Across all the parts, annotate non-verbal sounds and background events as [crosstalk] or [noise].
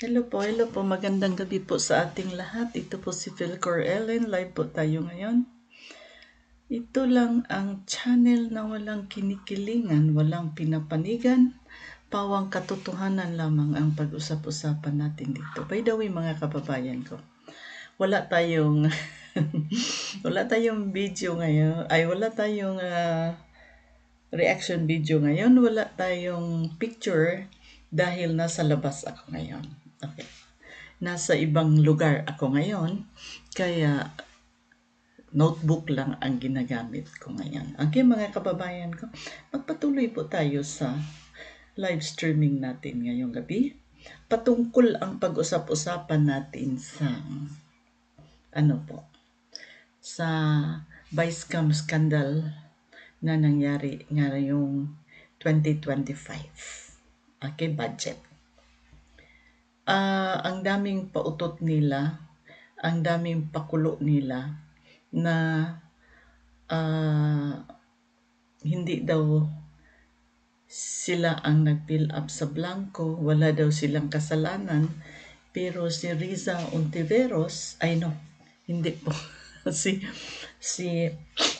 Hello po, hello po. Magandang gabi po sa ating lahat. Ito po si Philcor Ellen. Live po tayo ngayon. Ito lang ang channel na walang kinikilingan, walang pinapanigan, pawang katotohanan lamang ang pag-usap-usapan natin dito. By the way, mga kababayan ko, wala tayong [laughs] wala tayong video ngayon. Ay, wala tayong uh, reaction video ngayon. Wala tayong picture dahil nasa labas ako ngayon. Okay. Nasa ibang lugar ako ngayon, kaya notebook lang ang ginagamit ko ngayon. Okay mga kababayan ko, magpatuloy po tayo sa live streaming natin ngayong gabi. Patungkol ang pag-usap-usapan natin sa ano po, sa vice cam scandal na nangyari ngayong 2025 okay, budget. Ang daming pautot nila, ang daming pakulo nila na uh, hindi daw sila ang nag-fill up sa blanco, wala daw silang kasalanan, pero si Riza Ontiveros, ay no, hindi po, [laughs] si, si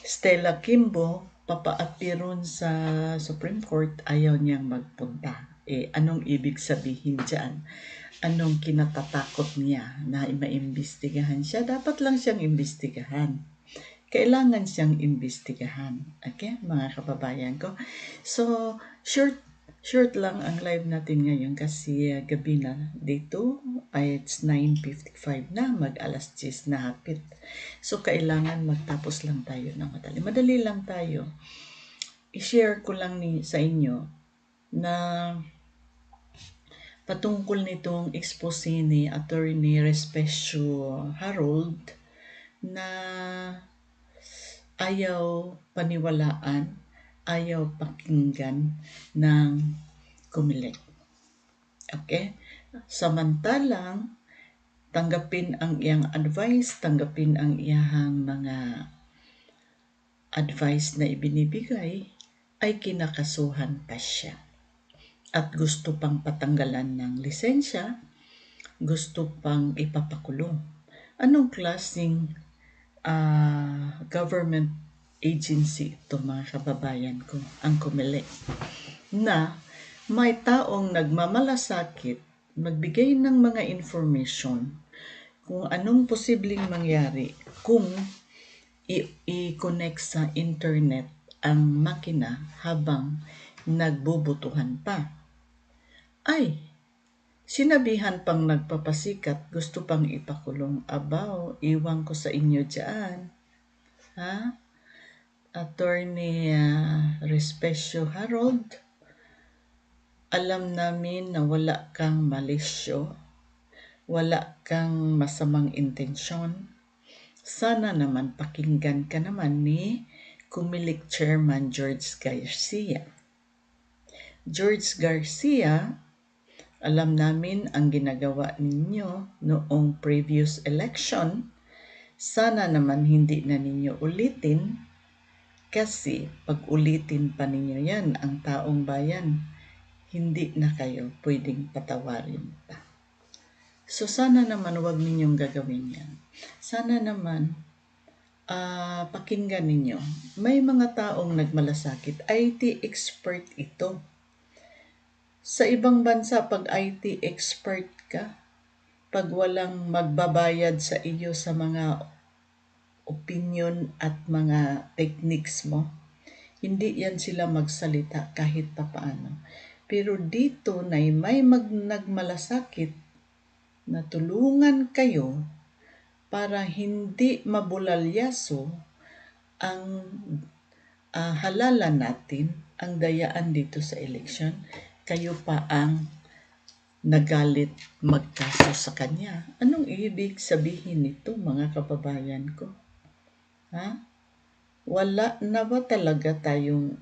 Stella Kimbo, papaapiron sa Supreme Court, ayaw niyang magpunta eh, anong ibig sabihin dyan? Anong kinatatakot niya na maimbestigahan siya? Dapat lang siyang imbestigahan. Kailangan siyang imbestigahan. Okay, mga kababayan ko. So, short short lang ang live natin ngayon kasi uh, gabi na dito ay it's 9.55 na mag alas 10 na hapit. So kailangan magtapos lang tayo ng madali. Madali lang tayo. I-share ko lang ni, sa inyo na patungkol nitong expose ni Attorney Respesio Harold na ayaw paniwalaan, ayaw pakinggan ng kumilik. Okay? Samantalang, tanggapin ang iyang advice, tanggapin ang iyang mga advice na ibinibigay, ay kinakasuhan pa siya at gusto pang patanggalan ng lisensya, gusto pang ipapakulong. Anong klaseng uh, government agency ito mga kababayan ko, ang kumili, na may taong nagmamalasakit, magbigay ng mga information kung anong posibleng mangyari kung i-connect sa internet ang makina habang nagbubutuhan pa ay, sinabihan pang nagpapasikat, gusto pang ipakulong. Abaw, iwan ko sa inyo dyan. Ha? Attorney uh, Respesio Harold, alam namin na wala kang malisyo, wala kang masamang intensyon. Sana naman pakinggan ka naman ni Kumilik Chairman George Garcia. George Garcia alam namin ang ginagawa ninyo noong previous election. Sana naman hindi na ninyo ulitin kasi pag ulitin pa ninyo yan ang taong bayan, hindi na kayo pwedeng patawarin pa. So sana naman wag ninyong gagawin yan. Sana naman uh, pakinggan ninyo. May mga taong nagmalasakit. IT expert ito sa ibang bansa, pag IT expert ka, pag walang magbabayad sa iyo sa mga opinion at mga techniques mo, hindi yan sila magsalita kahit papaano. Pero dito na may mag nagmalasakit na tulungan kayo para hindi mabulalyaso ang uh, halalan natin, ang dayaan dito sa election kayo pa ang nagalit magkaso sa kanya. Anong ibig sabihin nito mga kababayan ko? Ha? Wala na ba talaga tayong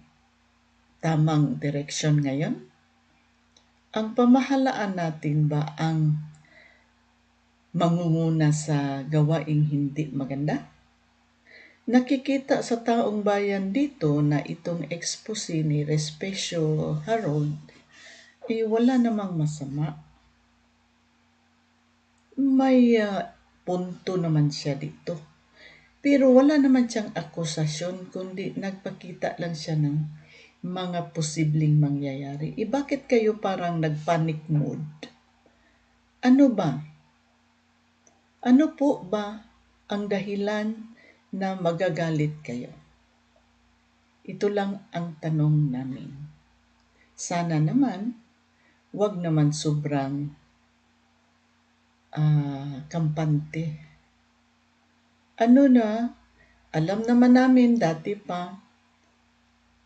tamang direksyon ngayon? Ang pamahalaan natin ba ang mangunguna sa gawaing hindi maganda? Nakikita sa taong bayan dito na itong expose ni Respesio Harold eh wala namang masama. may uh, punto naman siya dito. Pero wala naman siyang akusasyon, kundi nagpakita lang siya ng mga posibleng mangyayari. E bakit kayo parang nagpanic mood? Ano ba? Ano po ba ang dahilan na magagalit kayo? Ito lang ang tanong namin. Sana naman, wag naman sobrang uh, kampante ano na, alam naman namin dati pa,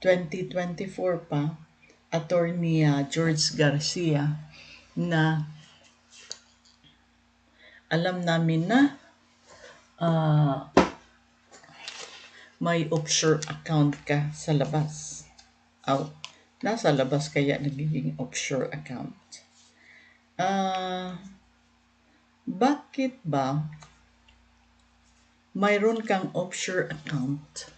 2024 pa, attorney uh, George Garcia na alam namin na uh, may offshore account ka sa labas. Oh, nasa labas kaya nagiging offshore account. Uh, bakit ba mayroon kang offshore account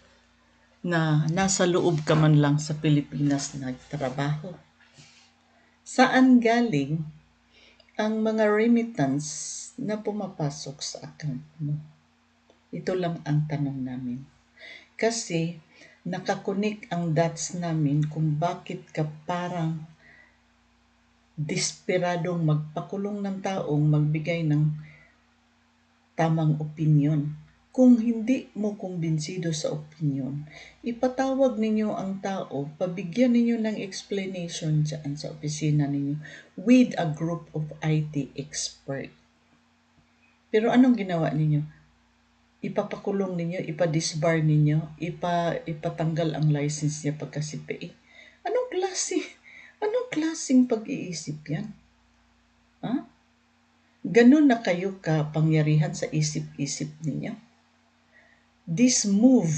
na nasa loob ka man lang sa Pilipinas nagtrabaho. Saan galing ang mga remittance na pumapasok sa account mo? Ito lang ang tanong namin. Kasi nakakunik ang dots namin kung bakit ka parang desperadong magpakulong ng taong magbigay ng tamang opinion kung hindi mo kumbinsido sa opinion, ipatawag ninyo ang tao, pabigyan ninyo ng explanation dyan sa opisina ninyo with a group of IT expert. Pero anong ginawa ninyo? Ipapakulong ninyo, ipadisbar ninyo, ipa, ipatanggal ang license niya pagka CPA. Anong klase? [laughs] Anong klaseng pag-iisip yan? Ha? Ganun na kayo ka pangyarihan sa isip-isip ninyo? This move,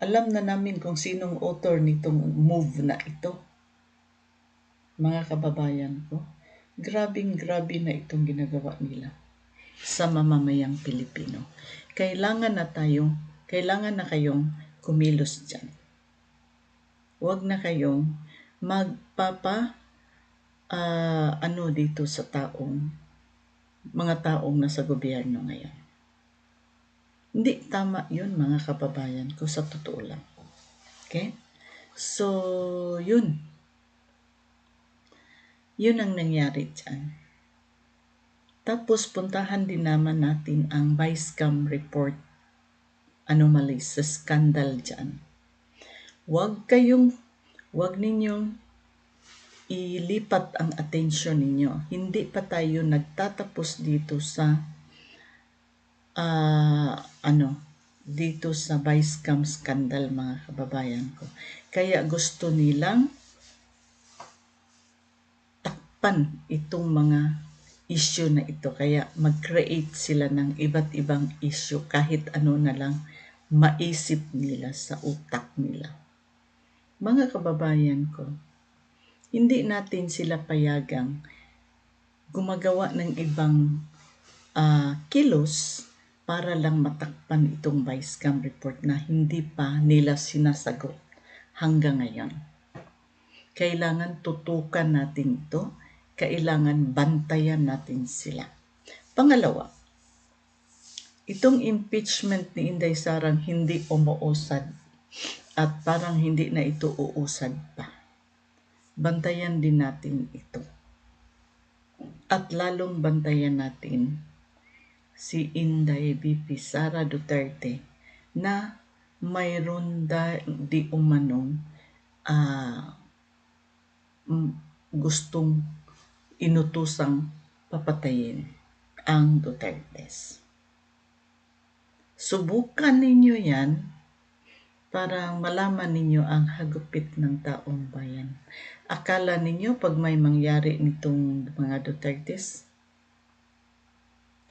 alam na namin kung sinong author nitong move na ito. Mga kababayan ko, grabing grabe na itong ginagawa nila sa mamamayang Pilipino. Kailangan na tayong, kailangan na kayong kumilos dyan. Huwag na kayong magpapa uh, ano dito sa taong mga taong nasa gobyerno ngayon. Hindi tama yun mga kababayan ko sa totoo lang. Okay? So, yun. Yun ang nangyari dyan. Tapos puntahan din naman natin ang Vice Cam report anomalies sa scandal dyan. Huwag kayong, huwag ninyong ilipat ang atensyon ninyo. Hindi pa tayo nagtatapos dito sa uh, ano, dito sa vice cam scandal mga kababayan ko. Kaya gusto nilang takpan itong mga issue na ito. Kaya mag-create sila ng iba't ibang issue kahit ano na lang maisip nila sa utak nila. Mga kababayan ko, hindi natin sila payagang gumagawa ng ibang uh, kilos para lang matakpan itong vice cam report na hindi pa nila sinasagot hanggang ngayon. Kailangan tutukan natin ito, kailangan bantayan natin sila. Pangalawa, itong impeachment ni Inday Sarang hindi umuusad at parang hindi na ito uusad pa. Bantayan din natin ito. At lalong bantayan natin si Inday BP Sara Duterte na mayroon da, di umanong uh, gustong inutusang papatayin ang Dutertes. Subukan ninyo yan para malaman ninyo ang hagupit ng taong bayan. Akala ninyo pag may mangyari nitong mga Dutertes,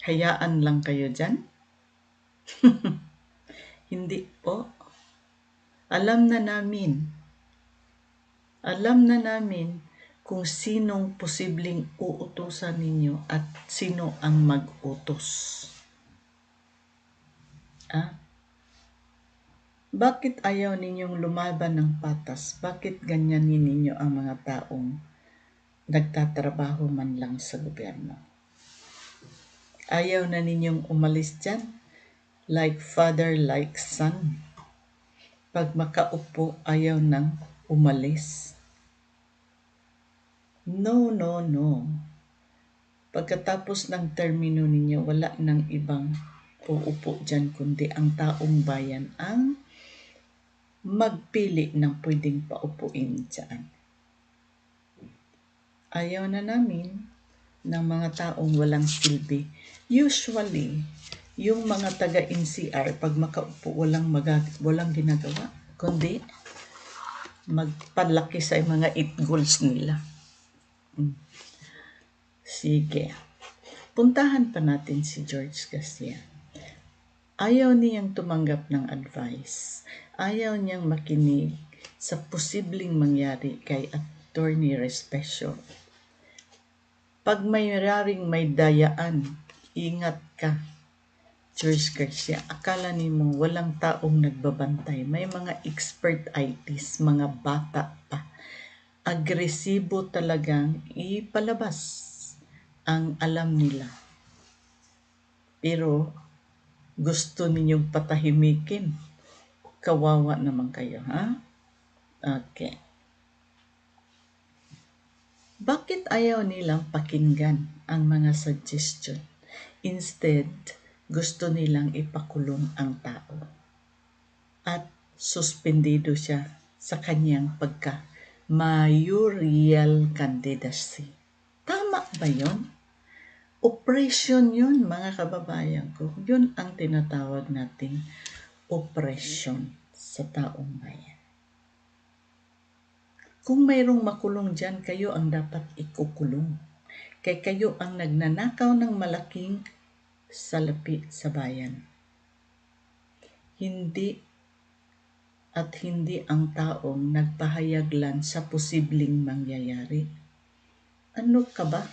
Hayaan lang kayo dyan? [laughs] Hindi po. Alam na namin. Alam na namin kung sinong posibleng uutusan ninyo at sino ang mag-utos. Ah? Bakit ayaw ninyong lumaban ng patas? Bakit ganyanin ninyo ang mga taong nagtatrabaho man lang sa gobyerno? Ayaw na ninyong umalis dyan. Like father, like son. Pag makaupo, ayaw nang umalis. No, no, no. Pagkatapos ng termino ninyo, wala nang ibang uupo dyan, kundi ang taong bayan ang magpili ng pwedeng paupuin dyan. Ayaw na namin ng mga taong walang silbi. Usually, yung mga taga-NCR, pag makaupo, walang, magag- walang ginagawa, kundi magpalaki sa mga eight goals nila. Sige. Puntahan pa natin si George Garcia. Ayaw niyang tumanggap ng advice. Ayaw niyang makinig sa posibleng mangyari kay Attorney Respecio. Pag may raring may dayaan, ingat ka. George Garcia, akala ni mo walang taong nagbabantay. May mga expert ITs, mga bata pa. Agresibo talagang ipalabas ang alam nila. Pero gusto ninyong patahimikin. Kawawa naman kayo, ha? Okay. Bakit ayaw nilang pakinggan ang mga suggestion? Instead, gusto nilang ipakulong ang tao. At suspendido siya sa kanyang pagka mayoral candidacy. Tama ba yon? Oppression yun, mga kababayan ko. Yun ang tinatawag nating oppression sa taong bayan. Kung mayroong makulong dyan, kayo ang dapat ikukulong. Kay kayo ang nagnanakaw ng malaking salapi sa bayan. Hindi at hindi ang taong nagpahayaglan sa posibleng mangyayari. Ano ka ba?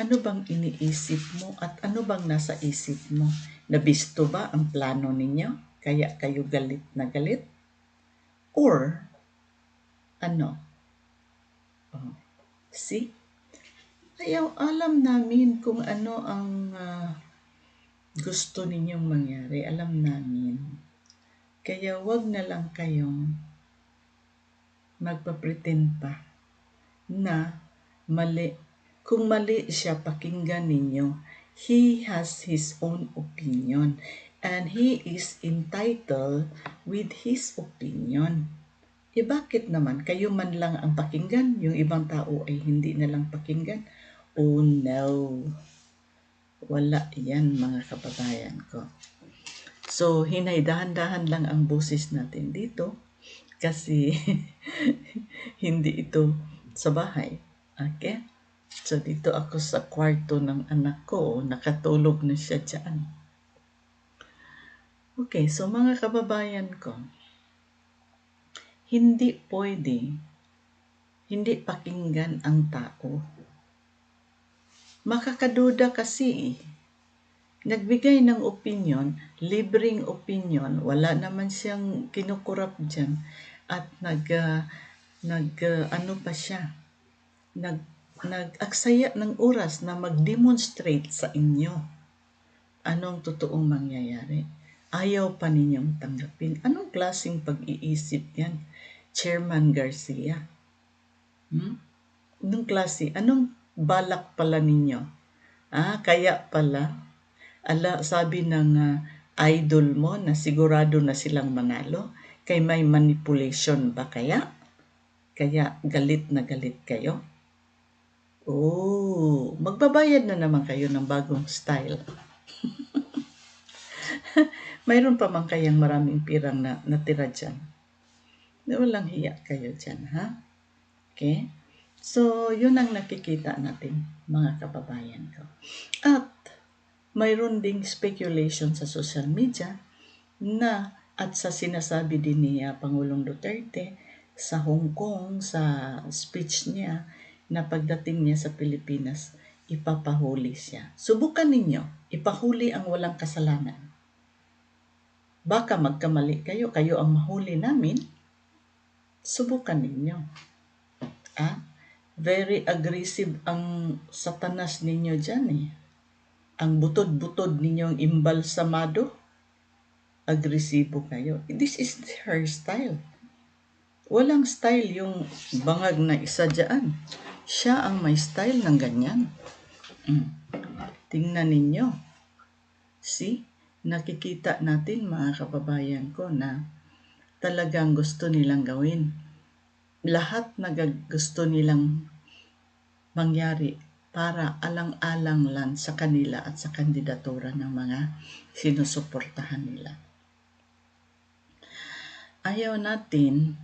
Ano bang iniisip mo at ano bang nasa isip mo? Nabisto ba ang plano ninyo? Kaya kayo galit na galit? Or ano. Oh. See? Ayaw alam namin kung ano ang uh, gusto ninyong mangyari. Alam namin. Kaya wag na lang kayong magpapretend pa na mali. Kung mali siya, pakinggan ninyo. He has his own opinion and he is entitled with his opinion. E bakit naman? Kayo man lang ang pakinggan, yung ibang tao ay hindi na lang pakinggan. Oh no. Wala yan mga kababayan ko. So, hinay dahan-dahan lang ang boses natin dito kasi [laughs] hindi ito sa bahay. Okay? So, dito ako sa kwarto ng anak ko. Nakatulog na siya dyan. Okay, so mga kababayan ko, hindi pwede hindi pakinggan ang tao. Makakaduda kasi nagbigay ng opinion, libreng opinion, wala naman siyang kinukurap dyan at nag, uh, nag uh, ano pa siya, nag, nag-aksaya ng oras na mag-demonstrate sa inyo anong totoong mangyayari ayaw pa ninyong tanggapin. Anong klaseng pag-iisip yan, Chairman Garcia? Hmm? Anong klase? Anong balak pala ninyo? Ah, kaya pala, ala, sabi ng uh, idol mo na sigurado na silang manalo, kay may manipulation ba kaya? Kaya galit na galit kayo? Oh, magbabayad na naman kayo ng bagong style. [laughs] Mayroon pa man kayang maraming pirang na natira dyan. Walang hiya kayo dyan, ha? Okay? So, yun ang nakikita natin, mga kababayan ko. At, mayroon ding speculation sa social media na at sa sinasabi din ni uh, Pangulong Duterte sa Hong Kong, sa speech niya, na pagdating niya sa Pilipinas, ipapahuli siya. Subukan ninyo, ipahuli ang walang kasalanan Baka magkamali kayo, kayo ang mahuli namin. Subukan ninyo. Ah, very aggressive ang satanas ninyo dyan eh. Ang butod-butod ninyong imbalsamado, agresibo kayo. This is her style. Walang style yung bangag na isa dyan. Siya ang may style ng ganyan. Mm. Tingnan ninyo. See? Nakikita natin mga kababayan ko na talagang gusto nilang gawin. Lahat na gusto nilang mangyari para alang-alang lang sa kanila at sa kandidatura ng mga sinusuportahan nila. Ayaw natin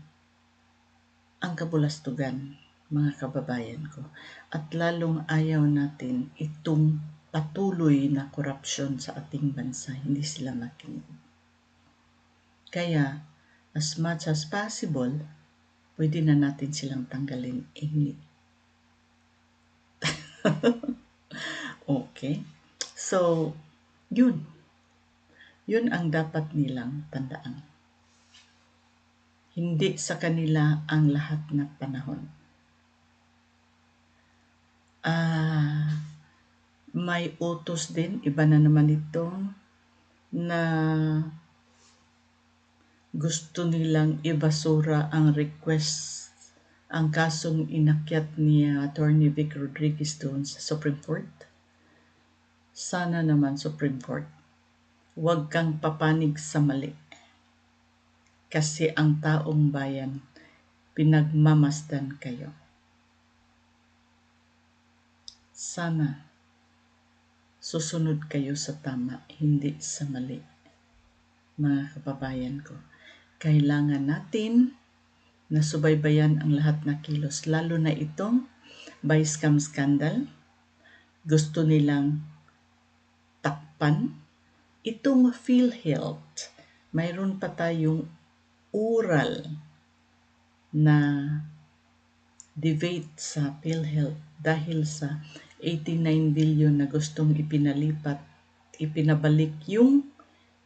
ang kabulastugan, mga kababayan ko. At lalong ayaw natin itong patuloy na korupsyon sa ating bansa. Hindi sila makinig. Kaya, as much as possible, pwede na natin silang tanggalin ini. [laughs] okay? So, yun. Yun ang dapat nilang tandaan. Hindi sa kanila ang lahat na panahon. Ah, may utos din, iba na naman ito, na gusto nilang ibasura ang request, ang kasong inakyat ni Attorney Vic Rodriguez doon sa Supreme Court. Sana naman Supreme Court, huwag kang papanig sa mali. Kasi ang taong bayan, pinagmamasdan kayo. Sana susunod kayo sa tama, hindi sa mali. Mga kababayan ko, kailangan natin na subaybayan ang lahat na kilos, lalo na itong by scam scandal. Gusto nilang takpan. Itong PhilHealth, mayroon pa tayong oral na debate sa PhilHealth dahil sa 89 billion na gustong ipinalipat, ipinabalik yung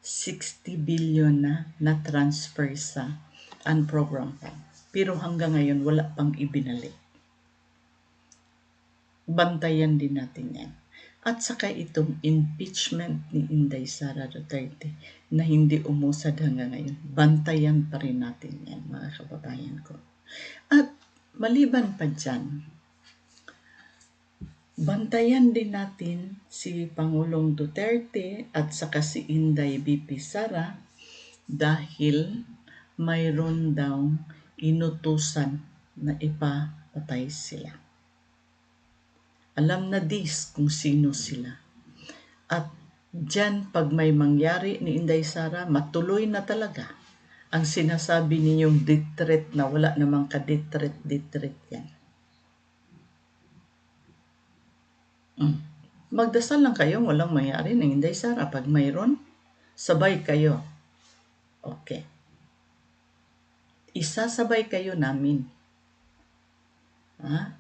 60 billion na na-transfer sa unprogram fund. Pero hanggang ngayon, wala pang ibinalik. Bantayan din natin yan. At saka itong impeachment ni Inday Sara Duterte na hindi umusad hanggang ngayon. Bantayan pa rin natin yan, mga kababayan ko. At maliban pa dyan, Bantayan din natin si Pangulong Duterte at saka si Inday BP Sara dahil mayroon daw inutusan na ipapatay sila. Alam na dis kung sino sila. At dyan pag may mangyari ni Inday Sara, matuloy na talaga ang sinasabi ninyong ditret na wala namang kaditret-ditret yan. Mm. Magdasal lang kayo, walang mayari na hindi, Sara. Pag mayroon, sabay kayo. Okay. Isasabay kayo namin. Ha?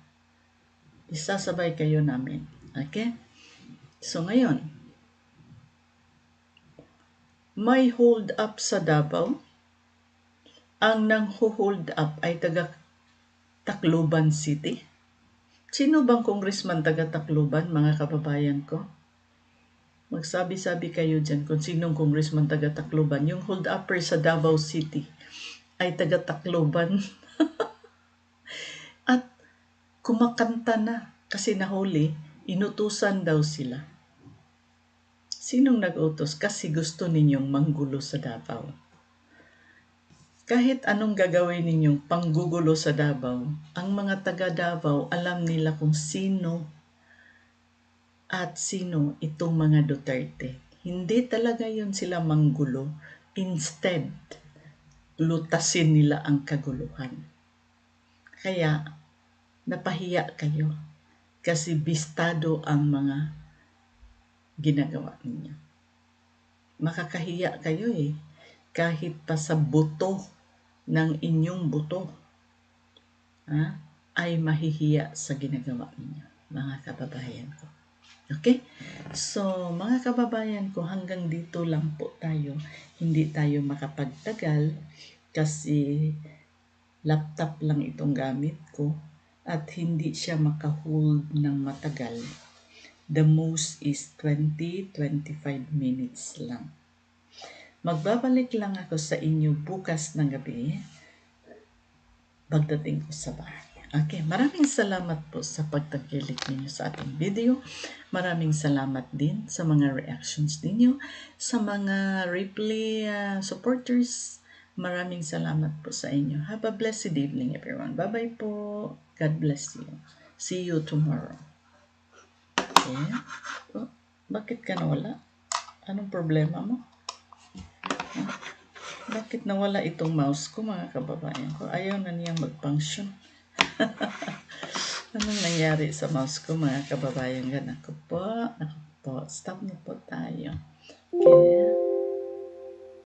Isasabay kayo namin. Okay? So ngayon, may hold up sa Davao. Ang nang hold up ay taga Tacloban City. Sino bang congressman taga Tacloban, mga kababayan ko? Magsabi-sabi kayo dyan kung sinong congressman taga Tacloban. Yung hold-upper sa Davao City ay taga Tacloban. [laughs] At kumakanta na kasi nahuli, inutusan daw sila. Sinong nag-utos? Kasi gusto ninyong manggulo sa Davao kahit anong gagawin ninyong panggugulo sa Davao, ang mga taga Davao alam nila kung sino at sino itong mga Duterte. Hindi talaga yun sila manggulo. Instead, lutasin nila ang kaguluhan. Kaya, napahiya kayo kasi bistado ang mga ginagawa ninyo. Makakahiya kayo eh kahit pa sa buto ng inyong buto ha, ay mahihiya sa ginagawa ninyo, mga kababayan ko. Okay? So, mga kababayan ko, hanggang dito lang po tayo. Hindi tayo makapagtagal kasi laptop lang itong gamit ko at hindi siya makahold ng matagal The most is 20-25 minutes lang. Magbabalik lang ako sa inyo bukas ng gabi pagdating ko sa bahay. Okay, maraming salamat po sa pagtangkilik ninyo sa ating video. Maraming salamat din sa mga reactions ninyo, sa mga replay uh, supporters. Maraming salamat po sa inyo. Have a blessed evening everyone. Bye-bye po. God bless you. See you tomorrow. Okay? Oh, bakit ka nawala? Anong problema mo? Huh? Bakit nawala itong mouse ko mga kababayan ko? Ayaw na niyang mag-function. [laughs] Anong nangyari sa mouse ko mga kababayan? Ganako po. Ako po. Stop na po tayo. Okay.